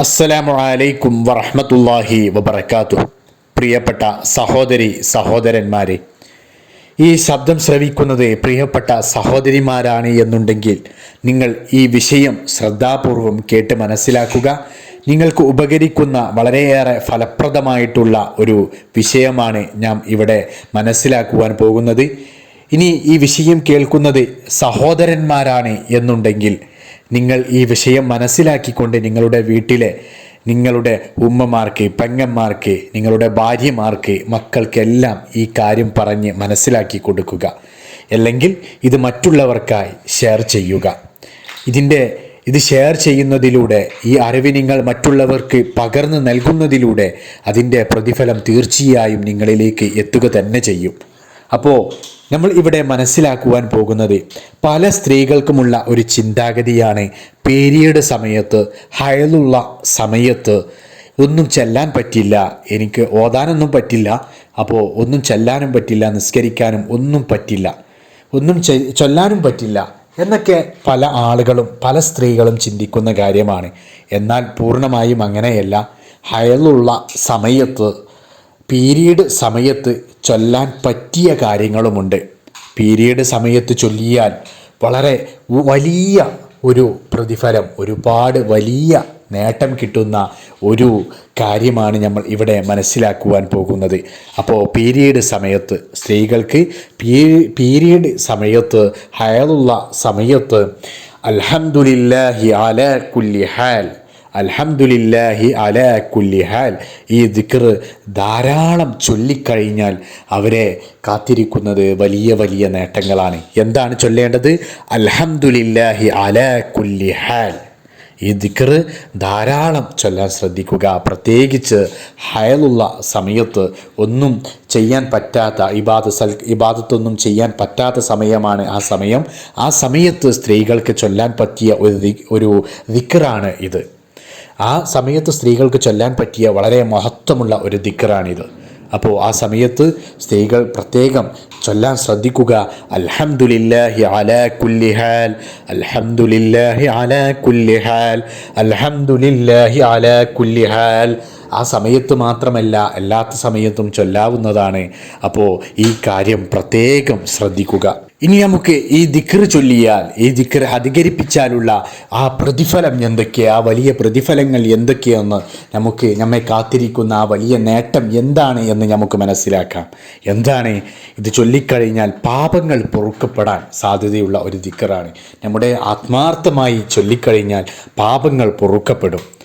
അസ്സലാമു അലൈക്കും വറഹ്മത്തുള്ളാഹി വബറകാത്തു പ്രിയപ്പെട്ട സഹോദരി സഹോദരന്മാരെ ഈ ശബ്ദം ശ്രവിക്കുന്നത് പ്രിയപ്പെട്ട സഹോദരിമാരാണ് എന്നുണ്ടെങ്കിൽ നിങ്ങൾ ഈ വിഷയം ശ്രദ്ധാപൂർവം കേട്ട് മനസ്സിലാക്കുക. നിങ്ങൾക്ക് ഉപകരിക്കുന്ന വളരെയേറെ ഫലപ്രദമായിട്ടുള്ള ഒരു വിഷയമാണ് ഞാൻ ഇവിടെ മനസ്സിലാക്കുവാൻ പോകുന്നത്. ഇനി ഈ വിഷയം കേൾക്കുന്നത് സഹോദരന്മാരാണ് എന്നുണ്ടെങ്കിൽ നിങ്ങൾ ഈ വിഷയം മനസ്സിലാക്കിക്കൊണ്ട് നിങ്ങളുടെ വീട്ടിലെ നിങ്ങളുടെ ഉമ്മമാർക്ക് പെങ്ങന്മാർക്ക് നിങ്ങളുടെ ഭാര്യമാർക്ക് മക്കൾക്കെല്ലാം ഈ കാര്യം പറഞ്ഞ് മനസ്സിലാക്കി കൊടുക്കുക. അല്ലെങ്കിൽ ഇത് മറ്റുള്ളവർക്കായി ഷെയർ ചെയ്യുക. ഇതിന്റെ ഇത് ഷെയർ ചെയ്യുന്നതിലൂടെ ഈ അറിവ് നിങ്ങൾ മറ്റുള്ളവർക്ക് പകർന്നു നൽകുന്നതിലൂടെ അതിന്റെ പ്രതിഫലം തീർച്ചയായും നിങ്ങളിലേക്ക് എത്തുക തന്നെ ചെയ്യും. അപ്പോൾ നമ്മൾ ഇവിടെ മനസ്സിലാക്കുവാൻ പോകുന്നത് പല സ്ത്രീകൾക്കുമുള്ള ഒരു ചിന്താഗതിയാണ് പീരിയഡ് സമയത്ത് ഹയലുള്ള സമയത്ത്. ഒന്നും ചെല്ലാൻ പറ്റില്ല. എനിക്ക് ഓതാനൊന്നും പറ്റില്ല. അപ്പോൾ ഒന്നും ചെല്ലാനും പറ്റില്ല നിസ്കരിക്കാനും ഒന്നും പറ്റില്ല. ഒന്നും ചൊല്ലാനും പറ്റില്ല. എന്നൊക്കെ പല ആളുകളും പല സ്ത്രീകളും ചിന്തിക്കുന്ന കാര്യമാണ്. എന്നാൽ പൂർണമായും അങ്ങനെയല്ല. ഹയലുള്ള സമയത്ത് പീരീഡ് സമയത്ത് ചൊല്ലാൻ പറ്റിയ കാര്യങ്ങളുമുണ്ട്. പീരീഡ് സമയത്ത് ചൊല്ലിയാൽ വളരെ വലിയ ഒരു പ്രതിഫലം ഒരുപാട് വലിയ നേട്ടം കിട്ടുന്ന ഒരു കാര്യമാണ് നമ്മൾ ഇവിടെ മനസ്സിലാക്കുവാൻ പോകുന്നത്. അപ്പോൾ പീരീഡ് സമയത്ത് സ്ത്രീകൾക്ക് പീരീഡ് സമയത്ത് ഹയലുള്ള സമയത്ത് അൽഹംദുലില്ലാഹി അല കുല്ലി ഹാൽ അൽഹംദുലില്ലാഹി അല കുല്ലി ഹാൽ. ഈ ദിക്ർ ധാരാളം ചൊല്ലിക്കഴിഞ്ഞാൽ അവരെ കാത്തിരിക്കുന്നത് വലിയ വലിയ നേട്ടങ്ങളാണ്. എന്താണ് ചൊല്ലേണ്ടത്? അൽഹംദുലില്ലാഹി അല കുല്ലി ഹാൽ. ഈ ദിക്ർ ധാരാളം ചൊല്ലാൻ ശ്രദ്ധിക്കുക. പ്രത്യേകിച്ച് ഹയലുള്ള സമയത്ത് ഒന്നും ചെയ്യാൻ പറ്റാത്ത ഇബാദ സൽ ഇബാദത്തൊന്നും ചെയ്യാൻ പറ്റാത്ത സമയമാണ് ആ സമയം. ആ സമയത്ത് സ്ത്രീകൾക്ക് ചൊല്ലാൻ പറ്റിയ ഒരു ഒരു ദിക്റാണ് ഇത്. ആ സമയത്ത് സ്ത്രീകൾക്ക് ചൊല്ലാൻ പറ്റിയ വളരെ മഹത്വമുള്ള ഒരു ദിക്കറാണിത് അപ്പോൾ ആ സമയത്ത് സ്ത്രീകൾ പ്രത്യേകം ചൊല്ലാൻ ശ്രദ്ധിക്കുക. അൽഹംദുലില്ലാഹി അലാ കുല്ലി ഹാൽ അൽഹംദുലില്ലാഹി അലാ കുല്ലി ഹാൽ അൽഹംദുലില്ലാഹി അലാ കുല്ലി ഹാൽ. ആ സമയത്ത് മാത്രമല്ല അല്ലാത്ത സമയത്തും ചൊല്ലാവുന്നതാണ്. അപ്പോൾ ഈ കാര്യം പ്രത്യേകം ശ്രദ്ധിക്കുക. ഇനി നമുക്ക് ഈ ദിക്ർ ചൊല്ലിയാൽ ഈ ദിക്ർ അധികരിപ്പിച്ചാലുള്ള ആ പ്രതിഫലം എന്തൊക്കെയാണ് ആ വലിയ പ്രതിഫലങ്ങൾ എന്തൊക്കെയെന്ന് നമുക്ക് നമ്മെ കാത്തിരിക്കുന്ന ആ വലിയ നേട്ടം എന്താണ് എന്ന് നമുക്ക് മനസ്സിലാക്കാം. എന്താണ്? ഇത് ചൊല്ലിക്കഴിഞ്ഞാൽ പാപങ്ങൾ പൊറുക്കപ്പെടാൻ സാധ്യതയുള്ള ഒരു ദിക്കറാണ് നമ്മുടെ ആത്മാർത്ഥമായി ചൊല്ലിക്കഴിഞ്ഞാൽ പാപങ്ങൾ പൊറുക്കപ്പെടും.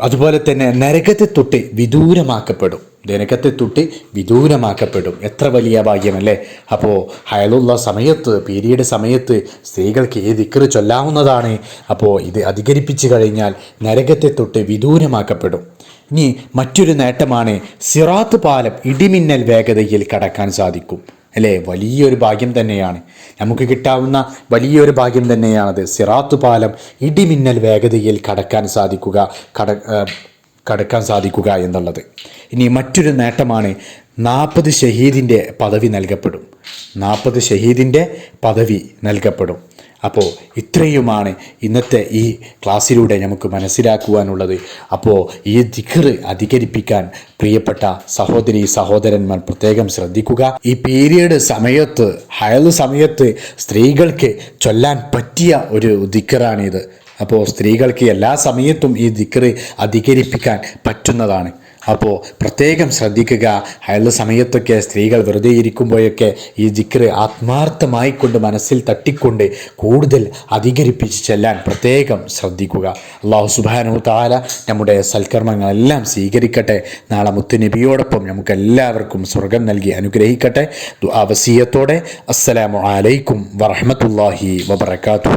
അതുപോലെ തന്നെ നരകത്തെ തൊട്ട് വിദൂരമാക്കപ്പെടും. നരകത്തെ തൊട്ട് വിദൂരമാക്കപ്പെടും. എത്ര വലിയ ഭാഗ്യമല്ലേ? അപ്പോൾ ഹയലുള്ള സമയത്ത് പീരീഡ് സമയത്ത് സ്ത്രീകൾക്ക് ഏത് ഇക്കറ് ചൊല്ലാവുന്നതാണ്. അപ്പോൾ ഇത് അധികരിപ്പിച്ചു കഴിഞ്ഞാൽ നരകത്തെ തൊട്ട് വിദൂരമാക്കപ്പെടും. ഇനി മറ്റൊരു നേട്ടമാണ് സിറാത്ത് പാലം ഇടിമിന്നൽ വേഗതയിൽ കടക്കാൻ സാധിക്കും. അല്ലേ? വലിയൊരു ഭാഗ്യം തന്നെയാണ്. നമുക്ക് കിട്ടാവുന്ന വലിയൊരു ഭാഗ്യം തന്നെയാണത്. സിറാത്ത് പാലം ഇടിമിന്നൽ വേഗതയിൽ കടക്കാൻ സാധിക്കുക കട കടക്കാൻ സാധിക്കുക എന്നുള്ളത്. ഇനി മറ്റൊരു നേട്ടമാണ് നാൽപ്പത് ഷഹീദിന്റെ പദവി നൽകപ്പെടും. നാൽപ്പത് ഷഹീദിന്റെ പദവി നൽകപ്പെടും. അപ്പോൾ ഇത്രയുമാണ് ഇന്നത്തെ ഈ ക്ലാസ്സിലൂടെ നമുക്ക് മനസ്സിലാക്കുവാനുള്ളത്. അപ്പോൾ ഈ ദിഖർ അധികരിപ്പിക്കാൻ പ്രിയപ്പെട്ട സഹോദരി സഹോദരന്മാർ പ്രത്യേകം ശ്രദ്ധിക്കുക. ഈ പീരീഡ് സമയത്ത് ഹയൽ സമയത്ത് സ്ത്രീകൾക്ക് ചൊല്ലാൻ പറ്റിയ ഒരു ദിക്കറാണിത് അപ്പോൾ സ്ത്രീകൾക്ക് എല്ലാ സമയത്തും ഈ ദിക്കറ് അധികരിപ്പിക്കാൻ പറ്റുന്നതാണ്. അപ്പോൾ പ്രത്യേകം ശ്രദ്ധിക്കുക. അയാളുടെ സമയത്തൊക്കെ സ്ത്രീകൾ വെറുതെ ഇരിക്കുമ്പോഴൊക്കെ ഈ ദിക്റ് ആത്മാർത്ഥമായി കൊണ്ട് മനസ്സിൽ തട്ടിക്കൊണ്ട് കൂടുതൽ അധികരിപ്പിച്ച് ചെല്ലാൻ പ്രത്യേകം ശ്രദ്ധിക്കുക. അള്ളാഹു സുബാനു താല നമ്മുടെ സൽക്കർമ്മങ്ങളെല്ലാം സ്വീകരിക്കട്ടെ. നാളെ മുത്തുനബിയോടൊപ്പം നമുക്ക് എല്ലാവർക്കും സ്വർഗം നൽകി അനുഗ്രഹിക്കട്ടെ. അവസീയത്തോടെ വസിയത്തോടെ. അസ്സലാമു അലൈക്കും വറഹമത്തല്ലാഹി വബർക്കാത്തു